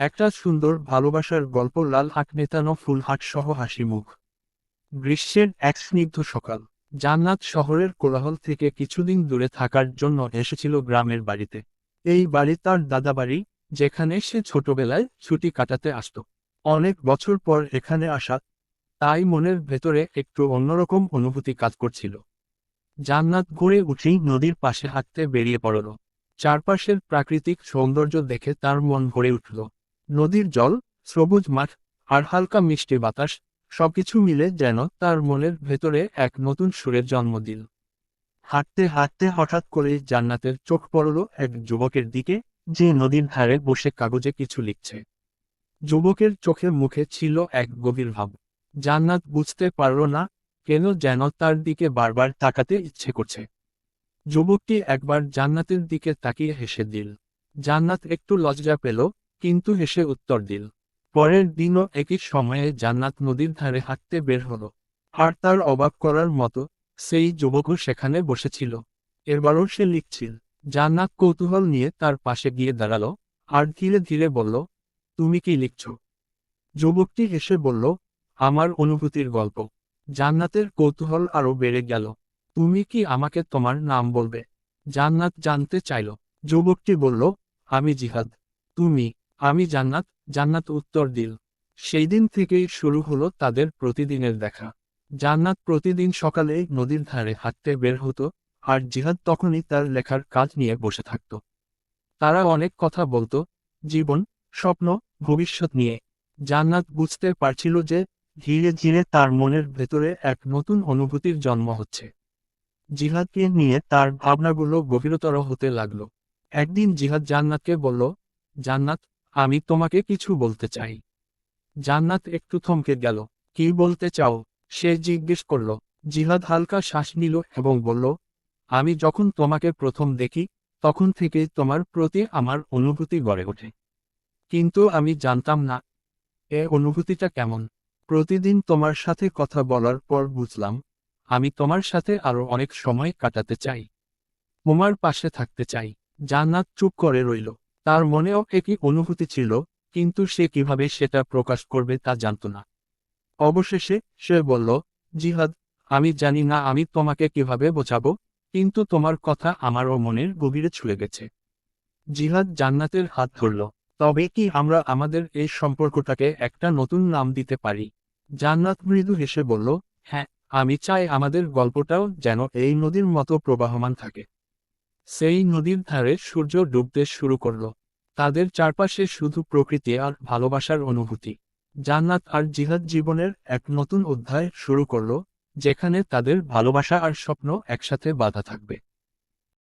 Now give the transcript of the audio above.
একটা সুন্দর ভালোবাসার গল্প লাল হাট নেতানো ফুলহাট সহ হাসি মুখ। গ্রীষ্মের এক স্নিগ্ধ সকাল। জান্নাত শহরের কোলাহল থেকে কিছুদিন দূরে থাকার জন্য এসেছিল গ্রামের বাড়িতে। এই বাড়ি তার দাদাবাড়ি, যেখানে সে ছোটবেলায় ছুটি কাটাতে আসত। অনেক বছর পর এখানে আসা, তাই মনের ভেতরে একটু অন্যরকম অনুভূতি কাজ করছিল। জান্নাত ঘুরে উঠেই নদীর পাশে হাঁটতে বেরিয়ে পড়ল। চারপাশের প্রাকৃতিক সৌন্দর্য দেখে তার মন ভরে উঠল। নদীর জল, সবুজ মাঠ আর হালকা মিষ্টি বাতাস, সবকিছু মিলে যেন তার মনের ভেতরে এক নতুন সুরের জন্ম দিল। হাঁটতে হাঁটতে হঠাৎ করে জান্নাতের চোখ পড়ল এক যুবকের দিকে, যে নদীর ধারে বসে কাগজে কিছু লিখছে। যুবকের চোখে মুখে ছিল এক গভীর ভাব। জান্নাত বুঝতে পারল না কেন যেন তার দিকে বারবার তাকাতে ইচ্ছে করছে। যুবকটি একবার জান্নাতের দিকে তাকিয়ে হেসে দিল। জান্নাত একটু লজ্জা পেল কিন্তু হেসে উত্তর দিল, পরের দিনও একই সময়ে জান্নাত নদীর ধারে হাঁটতে বের হলো। আর তার অবাক করার মতো সেই যুবকও সেখানে বসেছিল। এবারও সে লিখছিল, জান্নাত কৌতূহল নিয়ে তার পাশে গিয়ে দাঁড়াল, আর ধীরে ধীরে বলল, তুমি কি লিখছ? যুবকটি হেসে বলল, আমার অনুভূতির গল্প। জান্নাতের কৌতূহল আরও বেড়ে গেল। তুমি কি আমাকে তোমার নাম বলবে? জান্নাত জানতে চাইল। যুবকটি বলল, আমি জিহাদ। তুমি আমি জান্নাত জান্নাত উত্তর দিল। সেই দিন থেকেই শুরু হলো তাদের প্রতিদিনের দেখা। জান্নাত প্রতিদিন সকালে নদীর ধারে হাঁটতে বের হতো, আর জিহাদ তখনই তার লেখার কাজ নিয়ে বসে থাকত। তারা অনেক কথা বলতো, জীবন, স্বপ্ন, ভবিষ্যৎ নিয়ে। জান্নাত বুঝতে পারছিল যে ধীরে ধীরে তার মনের ভেতরে এক নতুন অনুভূতির জন্ম হচ্ছে। জিহাদকে নিয়ে তার ভাবনাগুলো গভীরতর হতে লাগল। একদিন জিহাদ জান্নাতকে বলল, জান্নাত আমি তোমাকে কিছু বলতে চাই। জান্নাত একটু থমকে গেল। কি বলতে চাও? সে জিজ্ঞেস করল। জিহাদ হালকা শ্বাস নিল এবং বলল, আমি যখন তোমাকে প্রথম দেখি, তখন থেকে তোমার প্রতি আমার অনুভূতি গড়ে ওঠে। কিন্তু আমি জানতাম না, এ অনুভূতিটা কেমন। প্রতিদিন তোমার সাথে কথা বলার পর বুঝলাম, আমি তোমার সাথে আরও অনেক সময় কাটাতে চাই। তোমার পাশে থাকতে চাই। জান্নাত চুপ করে রইল। তার মনেও একই অনুভূতি ছিল, কিন্তু সে কীভাবে সেটা প্রকাশ করবে তা জানত না। অবশেষে সে বলল, জিহাদ, আমি জানি না আমি তোমাকে কীভাবে বোঝাবো, কিন্তু তোমার কথা আমারও মনের গভীরে ছুঁয়ে গেছে জিহাদ জান্নাতের হাত ধরল। তবে কি আমরা আমাদের এই সম্পর্কটাকে একটা নতুন নাম দিতে পারি জান্নাত মৃদু হেসে বলল হ্যাঁ আমি চাই আমাদের গল্পটাও যেন এই নদীর মতো প্রবাহমান থাকে। সেই নদীর ধারে সূর্য ডুবতে শুরু করল। তাদের চারপাশে শুধু প্রকৃতি আর ভালোবাসার অনুভূতি। জান্নাত আর জিহাদ জীবনের এক নতুন অধ্যায় শুরু করল, যেখানে তাদের ভালোবাসা আর স্বপ্ন একসাথে বাধা থাকবে।